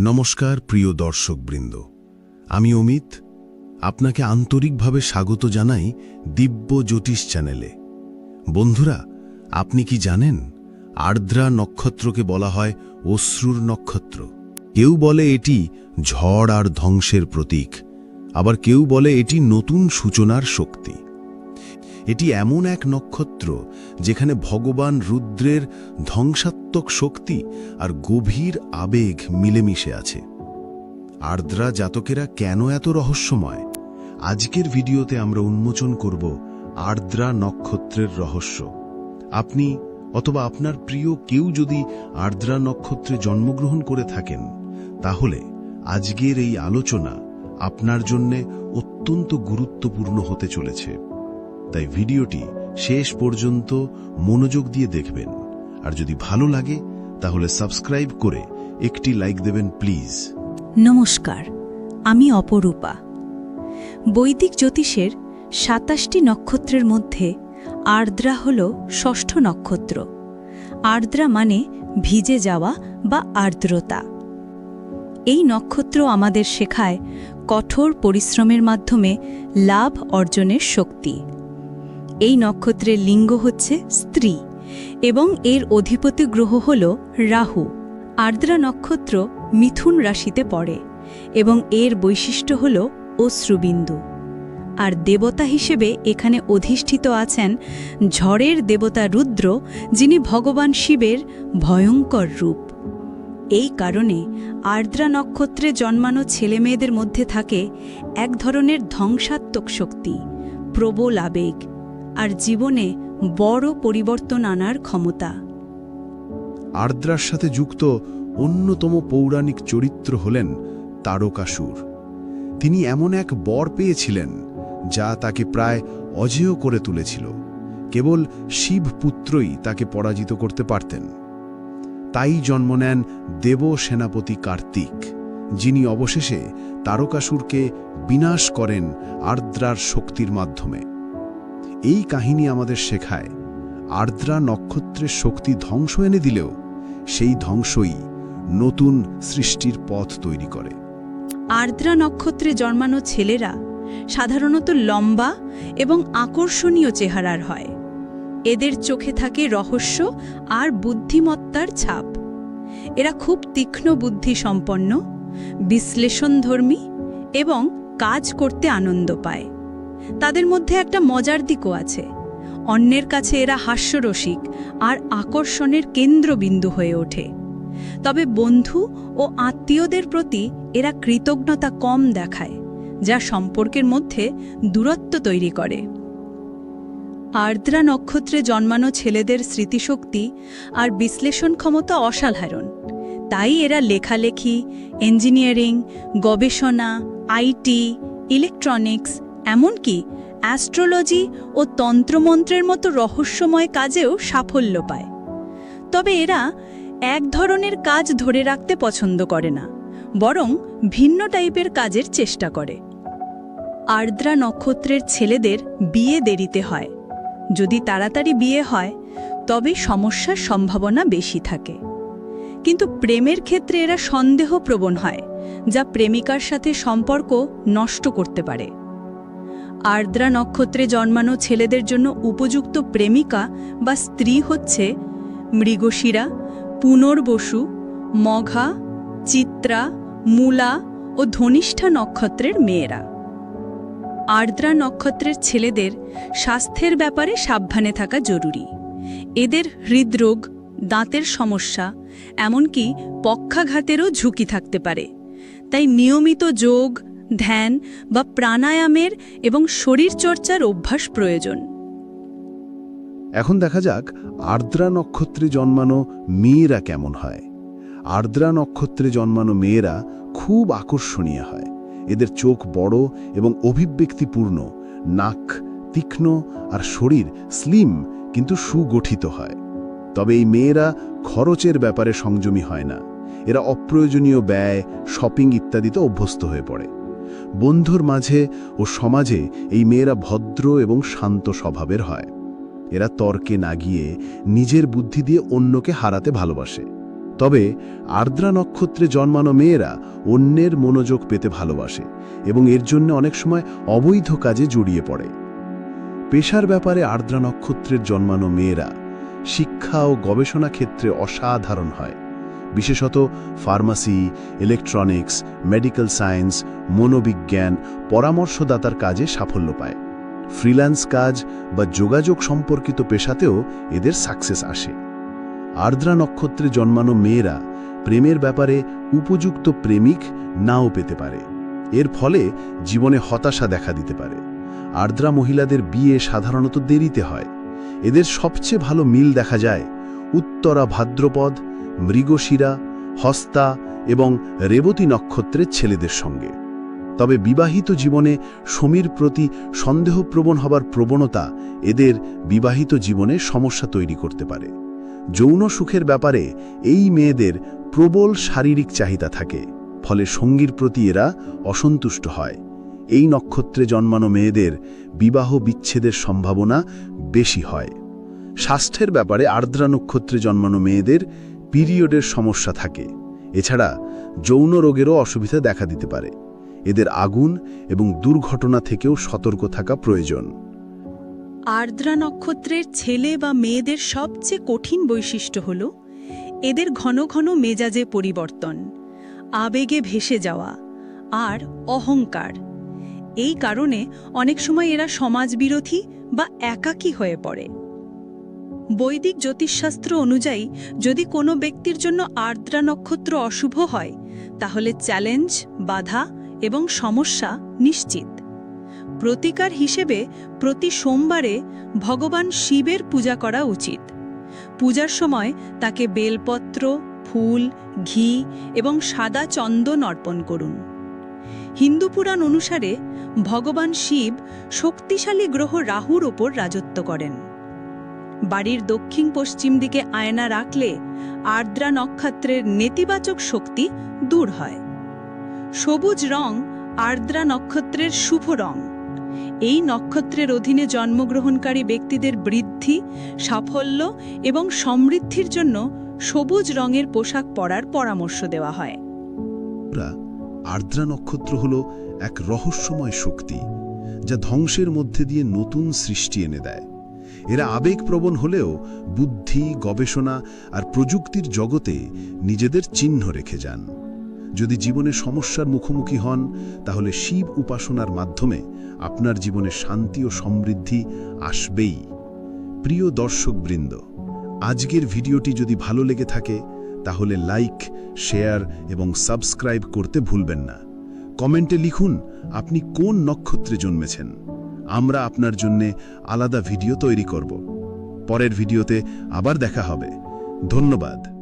নমস্কার, প্রিয় দর্শকবৃন্দ। আমি অমিত, আপনাকে আন্তরিকভাবে স্বাগত জানাই দিব্য জ্যোতিষ চ্যানেলে। বন্ধুরা, আপনি কি জানেন, আর্দ্রা নক্ষত্রকে বলা হয় অশ্রুর নক্ষত্র। কেউ বলে এটি ঝড় আর ধ্বংসের প্রতীক, আবার কেউ বলে এটি নতুন সূচনার শক্তি। এটি এমন এক নক্ষত্র যেখানে ভগবান রুদ্রের ধ্বংসাত্মক শক্তি আর গভীর আবেগ মিলেমিশে আছে। আর্দ্রা জাতকেরা কেন এত রহস্যময়? আজকের ভিডিওতে আমরা উন্মোচন করব আর্দ্রা নক্ষত্রের রহস্য। আপনি অথবা আপনার প্রিয় কেউ যদি আর্দ্রা নক্ষত্রে জন্মগ্রহণ করে থাকেন, তাহলে আজকের এই আলোচনা আপনার জন্যে অত্যন্ত গুরুত্বপূর্ণ হতে চলেছে। তাই ভিডিওটি শেষ পর্যন্ত মনোযোগ দিয়ে দেখবেন। আর যদি ভালো লাগে, তাহলে সাবস্ক্রাইব করে একটি লাইক দেবেন, প্লিজ। নমস্কার, আমি অপরূপা। বৈদিক জ্যোতিষের সাতাশটি নক্ষত্রের মধ্যে আর্দ্রা হল ষষ্ঠ নক্ষত্র। আর্দ্রা মানে ভিজে যাওয়া বা আর্দ্রতা। এই নক্ষত্র আমাদের শেখায় কঠোর পরিশ্রমের মাধ্যমে লাভ অর্জনের শক্তি। এই নক্ষত্রের লিঙ্গ হচ্ছে স্ত্রী এবং এর অধিপতি গ্রহ হল রাহু। আর্দ্রা নক্ষত্র মিথুন রাশিতে পড়ে এবং এর বৈশিষ্ট্য হল অশ্রুবিন্দু। আর দেবতা হিসেবে এখানে অধিষ্ঠিত আছেন ঝড়ের দেবতা রুদ্র, যিনি ভগবান শিবের ভয়ঙ্কর রূপ। এই কারণে আর্দ্রা নক্ষত্রে জন্মানো ছেলেমেয়েদের মধ্যে থাকে এক ধরনের ধ্বংসাত্মক শক্তি, প্রবল আবেগ আর জীবনে বড় পরিবর্তন আনার ক্ষমতা। আর্দ্রার সাথে যুক্ত অন্যতম পৌরাণিক চরিত্র হলেন তারকাসুর। তিনি এমন এক বর পেয়েছিলেন, যা তাকে প্রায় অজেয় করে তুলেছিল। কেবল শিব পুত্রই তাকে পরাজিত করতে পারতেন। তাই জন্ম নেন দেব সেনাপতি কার্তিক, যিনি অবশেষে তারকাসুরকে বিনাশ করেন আর্দ্রার শক্তির মাধ্যমে। এই কাহিনী আমাদের শেখায়। আর্দ্রা নক্ষত্রের শক্তি ধ্বংস এনে দিলেও সেই ধ্বংসই নতুন সৃষ্টির পথ তৈরি করে। আর্দ্রা নক্ষত্রে জন্মানো ছেলেরা সাধারণত লম্বা এবং আকর্ষণীয় চেহারার হয়। এদের চোখে থাকে রহস্য আর বুদ্ধিমত্তার ছাপ। এরা খুব তীক্ষ্ণ বুদ্ধি সম্পন্ন, বিশ্লেষণধর্মী এবং কাজ করতে আনন্দ পায়। তাদের মধ্যে একটা মজার দিকও আছে। অন্যের কাছে এরা হাস্যরসিক আর আকর্ষণের কেন্দ্রবিন্দু হয়ে ওঠে। তবে বন্ধু ও আত্মীয়দের প্রতি এরা কৃতজ্ঞতা কম দেখায়, যা সম্পর্কের মধ্যে দূরত্ব তৈরি করে। আর্দ্রা নক্ষত্রে জন্মানো ছেলেদের স্মৃতিশক্তি আর বিশ্লেষণ ক্ষমতা অসাধারণ। তাই এরা লেখালেখি ইঞ্জিনিয়ারিং গবেষণা, আইটি ইলেকট্রনিক্স এমনকি অ্যাস্ট্রোলজি ও তন্ত্রমন্ত্রের মতো রহস্যময় কাজেও সাফল্য পায়। তবে এরা এক ধরনের কাজ ধরে রাখতে পছন্দ করে না, বরং ভিন্ন টাইপের কাজের চেষ্টা করে। আর্দ্রা নক্ষত্রের ছেলেদের বিয়ে দেরিতে হয়। যদি তাড়াতাড়ি বিয়ে হয়, তবে সমস্যার সম্ভাবনা বেশি থাকে। কিন্তু প্রেমের ক্ষেত্রে এরা সন্দেহপ্রবণ হয়, যা প্রেমিকার সাথে সম্পর্ক নষ্ট করতে পারে। আর্দ্রা নক্ষত্রে জন্মানো ছেলেদের জন্য উপযুক্ত প্রেমিকা বা স্ত্রী হচ্ছে মৃগশিরা, পুনর্বসু, মঘা, চিত্রা, মূলা ও ধনিষ্ঠা নক্ষত্রের মেয়েরা। আর্দ্রা নক্ষত্রের ছেলেদের স্বাস্থ্যের ব্যাপারে সাবধানে থাকা জরুরি। এদের হৃদরোগ, দাঁতের সমস্যা, এমনকি পক্ষাঘাতেরও ঝুঁকি থাকতে পারে। তাই নিয়মিত যোগ ধ্যান বা প্রাণায়ামের এবং শরীরচর্চার অভ্যাস প্রয়োজন। এখন দেখা যাক আর্দ্রা নক্ষত্রে জন্মানো মেয়েরা কেমন হয়। আর্দ্রা নক্ষত্রে জন্মানো মেয়েরা খুব আকর্ষণীয় হয়। এদের চোখ বড় এবং অভিব্যক্তিপূর্ণ, নাক তীক্ষ্ণ আর শরীর স্লিম কিন্তু সুগঠিত হয়। তবে এই মেয়েরা খরচের ব্যাপারে সংযমী হয় না। এরা অপ্রয়োজনীয় ব্যয়, শপিং ইত্যাদিতে অভ্যস্ত হয়ে পড়ে। বন্ধুর মাঝে ও সমাজে এই মেয়েরা ভদ্র এবং শান্ত স্বভাবের হয়। এরা তর্কে না গিয়ে নিজের বুদ্ধি দিয়ে অন্যকে হারাতে ভালোবাসে। তবে আর্দ্রা নক্ষত্রে জন্মানো মেয়েরা অন্যের মনোযোগ পেতে ভালোবাসে এবং এর জন্য অনেক সময় অবৈধ কাজে জড়িয়ে পড়ে। পেশার ব্যাপারে আর্দ্রা নক্ষত্রের জন্মানো মেয়েরা শিক্ষা ও গবেষণা ক্ষেত্রে অসাধারণ হয়। বিশেষত ফার্মাসি ইলেকট্রনিক্স মেডিকেল সায়েন্স মনোবিজ্ঞান, পরামর্শদাতার কাজে সাফল্য পায়। ফ্রিল্যান্স কাজ বা যোগাযোগ সম্পর্কিত পেশাতেও এদের সাকসেস আসে। আর্দ্রা নক্ষত্রে জন্মানো মেয়েরা প্রেমের ব্যাপারে উপযুক্ত প্রেমিক নাও পেতে পারে। এর ফলে জীবনে হতাশা দেখা দিতে পারে। আর্দ্রা মহিলাদের বিয়ে সাধারণত দেরিতে হয়। এদের সবচেয়ে ভালো মিল দেখা যায় উত্তরা ভাদ্রপদ মৃগশিরা, হস্তা এবং রেবতী নক্ষত্রের ছেলেদের সঙ্গে। তবে বিবাহিত জীবনে সমীর প্রতি সন্দেহপ্রবণ হবার প্রবণতা এদের বিবাহিত জীবনে সমস্যা তৈরি করতে পারে। যৌন সুখের ব্যাপারে এই মেয়েদের প্রবল শারীরিক চাহিদা থাকে, ফলে সঙ্গীর প্রতি এরা অসন্তুষ্ট হয়। এই নক্ষত্রে জন্মানো মেয়েদের বিবাহ বিচ্ছেদের সম্ভাবনা বেশি হয়। স্বাস্থ্যের ব্যাপারে আর্দ্রা নক্ষত্রে জন্মানো মেয়েদের পিরিয়ডের সমস্যা থাকে। এছাড়া যৌন রোগেরও অসুবিধা দেখা দিতে পারে। এদের আগুন এবং দুর্ঘটনা থেকেও সতর্ক থাকা প্রয়োজন। আর্দ্রা নক্ষত্রের ছেলে বা মেয়েদের সবচেয়ে কঠিন বৈশিষ্ট্য হল এদের ঘন ঘন মেজাজে পরিবর্তন, আবেগে ভেসে যাওয়া আর অহংকার। এই কারণে অনেক সময় এরা সমাজবিরোধী বা একাকী হয়ে পড়ে। বৈদিক জ্যোতিষশাস্ত্র অনুযায়ী যদি কোনো ব্যক্তির জন্য আর্দ্রা নক্ষত্র অশুভ হয়, তাহলে চ্যালেঞ্জ, বাধা এবং সমস্যা নিশ্চিত। প্রতিকার হিসেবে প্রতি সোমবারে ভগবান শিবের পূজা করা উচিত। পূজার সময় তাকে বেলপত্র, ফুল, ঘি এবং সাদা চন্দন অর্পণ করুন। হিন্দু পুরাণ অনুসারে ভগবান শিব শক্তিশালী গ্রহ রাহুর ওপর রাজত্ব করেন। বাড়ির দক্ষিণ পশ্চিম দিকে আয়না রাখলে আর্দ্রা নক্ষত্রের নেতিবাচক শক্তি দূর হয়। সবুজ রং আর্দ্রা নক্ষত্রের শুভ রং। এই নক্ষত্রের অধীনে জন্মগ্রহণকারী ব্যক্তিদের বৃদ্ধি, সাফল্য এবং সমৃদ্ধির জন্য সবুজ রঙের পোশাক পরার পরামর্শ দেওয়া হয়। আর্দ্রা নক্ষত্র হল এক রহস্যময় শক্তি, যা ধ্বংসের মধ্যে দিয়ে নতুন সৃষ্টি এনে দেয়। এরা আবেগপ্রবণ হলেও বুদ্ধি, গবেষণা আর প্রযুক্তির জগতে নিজেদের চিহ্ন রেখে যান। যদি জীবনে সমস্যার মুখোমুখি হন, তাহলে শিব উপাসনার মাধ্যমে আপনার জীবনে শান্তি ও সমৃদ্ধি আসবেই। প্রিয় দর্শকবৃন্দ, আজকের ভিডিওটি যদি ভালো লেগে থাকে, তাহলে লাইক, শেয়ার এবং সাবস্ক্রাইব করতে ভুলবেন না। কমেন্টে লিখুন, আপনি কোন নক্ষত্রে জন্মেছেন? আমরা আপনার জন্য আলাদা ভিডিও তৈরি করব। পরের ভিডিওতে আবার দেখা হবে। ধন্যবাদ।